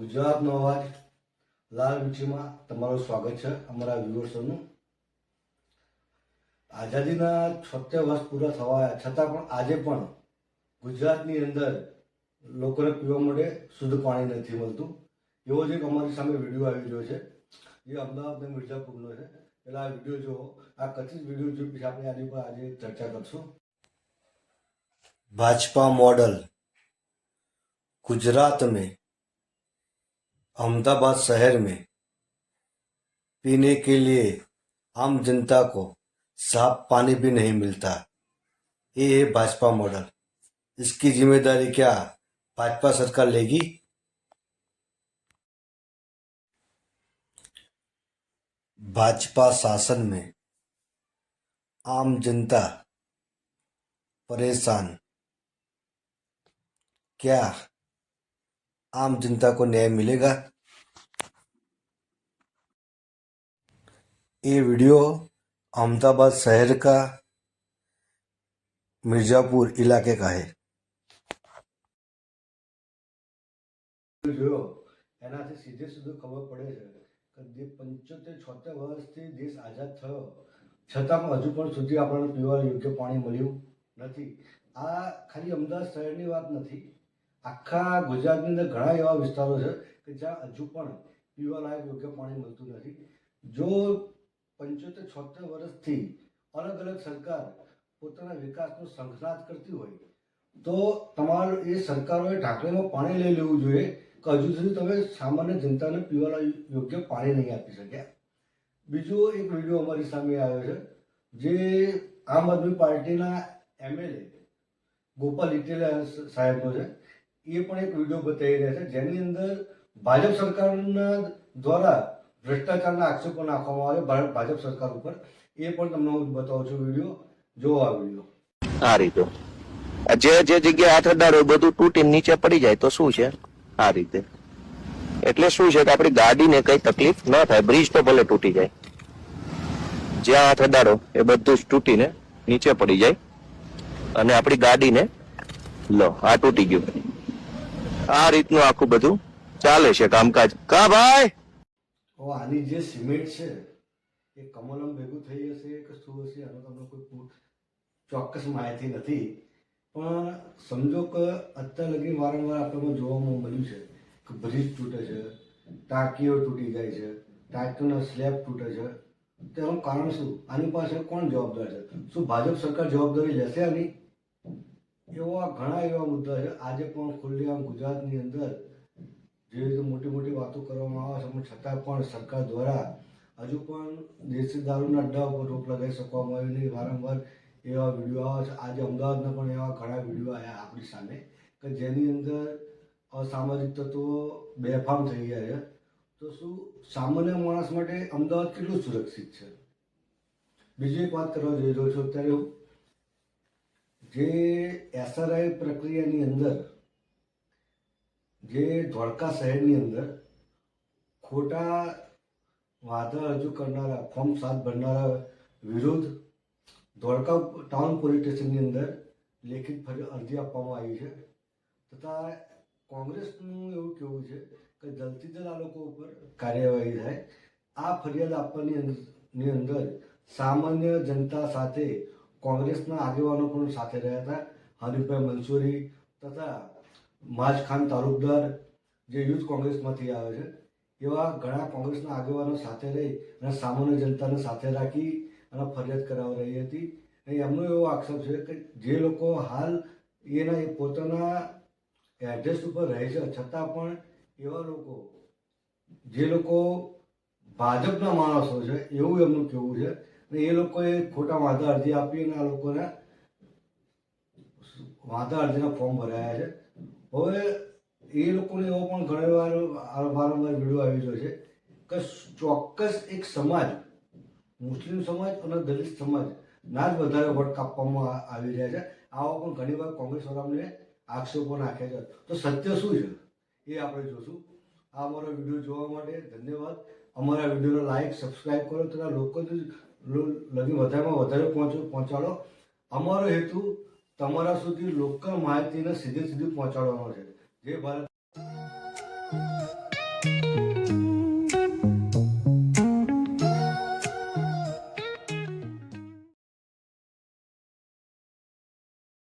ગુજરાતનો અવાજ લાલ મીઠીમાં તમારું સ્વાગત છે અમારા વ્યુઅર્સોનું. આઝાદીના છોતેર વર્ષ પૂરા થવા છતાં પણ આજે પણ ગુજરાતની અંદર લોકોને પીવા માટે શુદ્ધ પાણી નથી મળતું. એવો જ એક અમારી સામે વીડિયો આવી રહ્યો છે. જે અમદાવાદ અને મિર્ઝાપુરનો છે. એટલે આ વીડિયો જુઓ. આ કથિત વીડિયો જો પછી આપણે આની પર આજે ચર્ચા કરશું. ભાજપા મોડલ ગુજરાત મેં अहमदाबाद शहर में पीने के लिए आम जनता को साफ़ पानी भी नहीं मिलता। ये है भाजपा मॉडल। इसकी ज़िम्मेदारी क्या भाजपा सरकार लेगी? भाजपा शासन में आम जनता परेशान। क्या आम जनता को न्याय मिलेगा ये वीडियो अहमदाबाद शहर का मिर्जापुर इलाके का है જોયો એનાથી સીધે સીધું ખબર પડે છે કે જે પંચોતેર છોતેર વર્ષથી દેશ આઝાદ થયો છતાં પણ હજુ પણ સુધી આપણને પીવા યોગ્ય પાણી મળ્યું નથી આ ખાલી અમદાવાદ શહેરની વાત નથી આખા ગુજરાતની અંદર ઘણા એવા વિસ્તારો છે કે જ્યાં હજુ પણ પીવાલાયક યોગ્ય પાણી મળતું નથી. જો પંચોતેર, છોતેર વર્ષથી અલગ અલગ સરકાર પોતાના વિકાસનો સંઘનાદ કરતી હોય, તો તમારે એ સરકારોએ ઢાંકણીમાં પાણી લઈ લેવું જોઈએ કે હજુ સુધી તમે સામાન્ય જનતાને પીવાના યોગ્ય પાણી નહીં આપી શક્યા. બીજો એક વીડિયો અમારી સામે આવ્યો છે, જે આમ આદમી પાર્ટીના એમએલએ ગોપાલ ઇટેલિયા સાહેબનો છે. એ પણ એક વીડિયો બતાવી રહ્યા છે. જેની અંદર ભાજપ સરકારના દ્વારા ભ્રષ્ટાચારના આક્ષેપો નાખવામાં આવે ભાજપ સરકાર ઉપર. એ પણ તમને હું બતાવું છું વીડિયો. જોવો આ વીડિયો. આ રીતે. જે જે જગ્યાએ હાથ અડાડો બધું તૂટીને નીચે પડી જાય તો શું છે? આ રીતે. એટલે શું છે કે આપણી ગાડીને કઈ તકલીફ ન થાય. બ્રિજ તો ભલે તૂટી જાય. જ્યાં હાથ અડાડો એ બધું જ તૂટીને નીચે પડી જાય. અને આપણી ગાડીને લો, આ તૂટી ગયું. આ રીતનું આખું બધું ચાલે છે કામકાજ. કા ભાઈ? આની જે સિમેન્ટ છે, એ કમલમ ભેગું થઈ હશે કે શું હશે, આનો તમને કોઈ ચોક્કસ માહિતી નથી. પણ સમજો કે અત્યાર લગી વારંવાર આપણને જોવામાં મળ્યું છે કે બ્રિજ તૂટે છે, ટાંકીઓ તૂટી જાય છે, ટાંકીઓના સ્લેબ તૂટે છે. તેનું કારણ શું? આની પાસે કોણ જવાબદાર છે? શું ભાજપ સરકાર જવાબદારી લેશે આની? એવા ઘણા એવા મુદ્દા છે. આજે પણ ખુલ્લેઆમ ગુજરાતની અંદર જે રીતે મોટી મોટી વાતો કરવામાં આવે છે પણ છતાં પણ સરકાર દ્વારા હજુ પણ દેશી દારૂના અડ્ડા ઉપર રોક લગાવી શકવામાં આવ્યો નહીં. વારંવાર એવા વીડિયો આવે છે. આજે અમદાવાદના પણ એવા ઘણા વીડિયો આવ્યા આપણી સામે કે જેની અંદર અસામાજિક તત્વો બેફામ થઈ ગયા છે. તો શું સામાન્ય માણસ માટે અમદાવાદ કેટલું સુરક્ષિત છે? બીજી એક વાત કરવા જઈ રહ્યો છું. અત્યારે હું જે એસઆરઆઈ પ્રક્રિયાની અંદર, જે ધોળકા શહેરની અંદર ખોટા વાદા રજૂ કરનારા, ફોર્મ સાત ભરનારા વિરુદ્ધ ધોળકા ટાઉન પોલીસ સ્ટેશનની અંદર લેખિત અરજી આપવામાં આવી છે. તથા કોંગ્રેસનું એવું કહેવું છે કે જલ્દથી જલ્દ આ લોકો ઉપર કાર્યવાહી થાય. આ ફરિયાદ આપવાની ની અંદર સામાન્ય જનતા સાથે કોંગ્રેસના આગેવાનો પણ સાથે રહ્યા હતા. હરીફભાઈ મંસૂરી તથા માજ ખાન તાલુકદાર જે યુથ કોંગ્રેસમાંથી આવે છે. એવા ઘણા કોંગ્રેસના આગેવાનો સાથે રહી અને સામાન્ય જનતાને સાથે રાખી અને ફરિયાદ કરાવી રહી હતી. અને એમનો એવો આક્ષેપ છે કે જે લોકો હાલ એના પોતાના એડ્રેસ ઉપર રહે છે. છતાં પણ એવા લોકો, જે લોકો ભાજપના માણસો છે, એવું એમનું કહેવું છે અને એ લોકોએ ખોટા વાંધા અરજી આપી અને આ લોકોને વાંધા અરજીના ફોર્મ ભરાયા છે. હવે એ લોકોને એવો પણ ઘણી વાર વારંવાર વીડિયો આવી રહ્યો છે કે ચોક્કસ એક સમાજ, મુસ્લિમ સમાજ અને દલિત સમાજ ના જ વધારે વોટ કાપવામાં આવી રહ્યા છે. આવા પણ ઘણી વાર કોંગ્રેસ વાળાને આક્ષેપો નાખ્યા છે. તો સત્ય શું છે? એ આપણે જોશું. આ અમારો વીડિયો જોવા માટે ધન્યવાદ. અમારા વિડીયોને લાઈક સબસ્ક્રાઈબ કરો. તથા લોકો લગી વધારેમાં વધારે પહોંચો, પહોંચાડો. અમારો હેતુ તમારા સુધી લોકલ માહિતીને સીધે સીધી પહોંચાડવાનો છે. જે ભારત